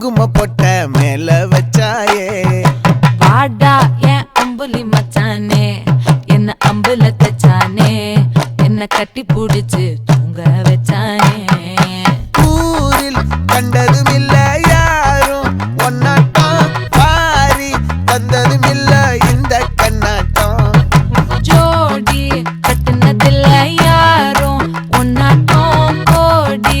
குங்கும பொட்ட மேல வச்சாயே. பாடா என் அம்புலி மச்சானே என்ன அம்புல தச்சானே என்ன கட்டி பிடிச்சு தூங்க வச்சானே. ஊரில் கண்டதும் இல்ல யாரும் ஒன்னாட்டம் பாரி வந்ததும் இல்ல இந்த கண்ணாட்டம். ஜோடி கட்டினதில்ல யாரும் ஒன்னாட்டம் கோடி